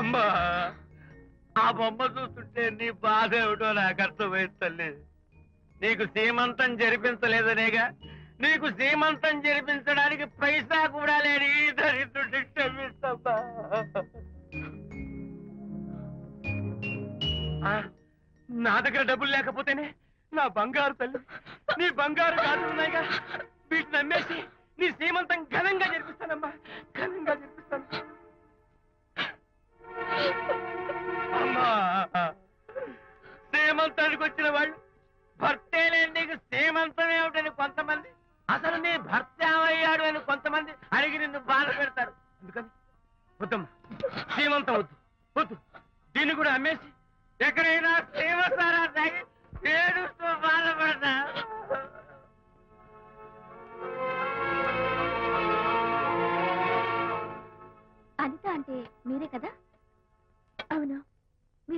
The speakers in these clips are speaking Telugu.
అమ్మా ఆ బొమ్మ చూస్తుంటే నీ బాధ ఏమిటో నాకు అర్థమైంది తల్లి. నీకు సీమంతం జరిపించలేదనేగా నీకు సీమంతం జరిపించడానికి పైసా కూడా లేని ఈ దరిద్రుడిని క్షమిస్తమ్మా ఆ, నా దగ్గర డబ్బులు లేకపోతేనే నా బంగారు తల్లి నీ బంగారు గాజులు ఉన్నాయిగా. వీటిని అమ్మేసి నీ సీమంతం ఘనంగా జరిపిస్తానమ్మా ఘనంగా జరిపిస్తాను. అమ్మా. సీమంతానికి వచ్చిన వాళ్ళు భర్తే లేని నీకు సీమంతం ఏమిటని కొంతమంది అసలు నీ భర్త ఏమయ్యాడు అని కొంతమంది అడిగి నిన్ను బాధ పెడతారు. అందుకని వద్దమ్మా. సీమంతం వద్దు. వద్దు. దీన్ని కూడా అమ్మేసి ఎక్కడైనా సీమసారా తాగి ఏడుస్తూ బాధపడతా.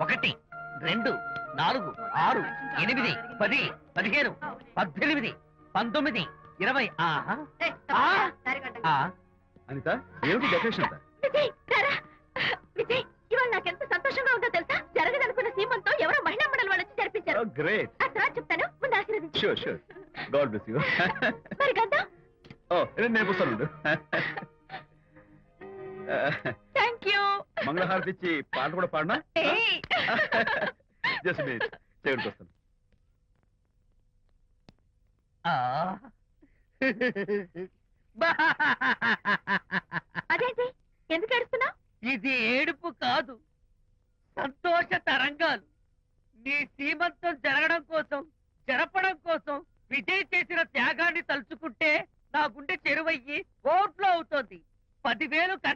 ఒకటి రెండు నాలుగు ఆరు ఎనిమిది పది పదిహేను పద్దెనిమిది పంతొమ్మిది ఇరవై ఆహా. ఆ, ఆ, అనిత ఏమిటి డెకరేషన్ ఇవాళ నాకెంత సంతోషంగా ఉందో తెలుసా? జరగదనుకున్న సీమంతో ఎవరో మహిళా మండలి వాళ్ళు వచ్చి జరిపించారు గ్రేట్ ఆ తర్వాత చెప్తాను ముందు ఆశీర్వదించు. Sure sure God bless you మరి ఓ నేను థ్యాంక్ యూ మంగళహారతి ఇచ్చి పాట కూడా పాడనా? జస్ట్ చేయడానికి వస్తాను. అదేంటి? ఎందుకు ఏడుస్తున్నావు? ఇది ఏడుపు కాదు. సంతోష తరంగాలు. నీ సీమంతం జరగడం కోసం జరపడం కోసం విజయ్ చేసిన త్యాగాన్ని తలుచుకుంటే నా గుండె చెరువయ్యి ఓట్లో అవుతోంది పదివేలు ఖర్చయితే అయ్యాయి కానీ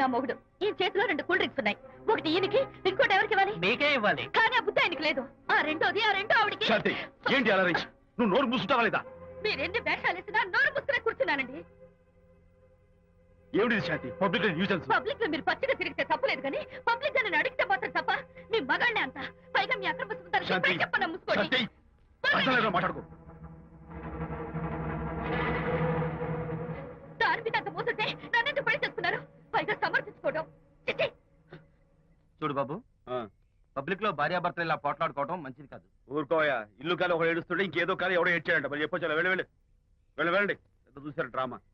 నా మొగుడు ఈ చేతిలో రెండు కూల్ డ్రింక్స్ ఉన్నాయి. ఒకటి ఈయనకి ఇంకోటి ఎవరికి ఇవ్వాలి? మీకే ఇవ్వాలి. కానీ ఆ బుద్ధి ఆయనకి లేదు. ఆ రెండోది ఆ రెండో ఆవిడకి. శాంతి ఏంటి అలా రేయ్? నువ్వు నోరు మూసుకుంటావా లేదా? మీరెన్ని వేషాలు వేసినా నోరు పుస్తకం కూర్చున్నానండి. ఏమిటి శాంతి? పబ్లిక్ న్యూజెన్స్ పబ్లిక్లో మీరు పచ్చిగా తిరిగితే తప్పలేదు కానీ పబ్లిక్గా అడిగితే మాత్రం తప్ప మీ మగాళ్ళే అంత. పైగా మీ అక్రమ సుందరం శాంతి చెప్పన్న ముసుకోండి? శాంతి అసలు మాట్లాడుకో. దాని మీద అంత మోసంటే నన్నెందుకు పడి చేస్తున్నారు? పైగా సమర్థించుకోవడం. చూడు బాబు పబ్లిక్లో భార్యాభర్తలు ఇలా పోట్లాడుకోవడం మంచిది కాదు. ఊరుకోయా ఇల్లు కాలి ఒకడు ఏడుస్తుంటే ఇంకేదో కాలి ఎవడో ఏడ్చాడంట. మరి చెప్పొచ్చు వెళ్ళి వెళ్ళి. వెళ్ళి వెళ్ళండి. చూసారు డ్రామా?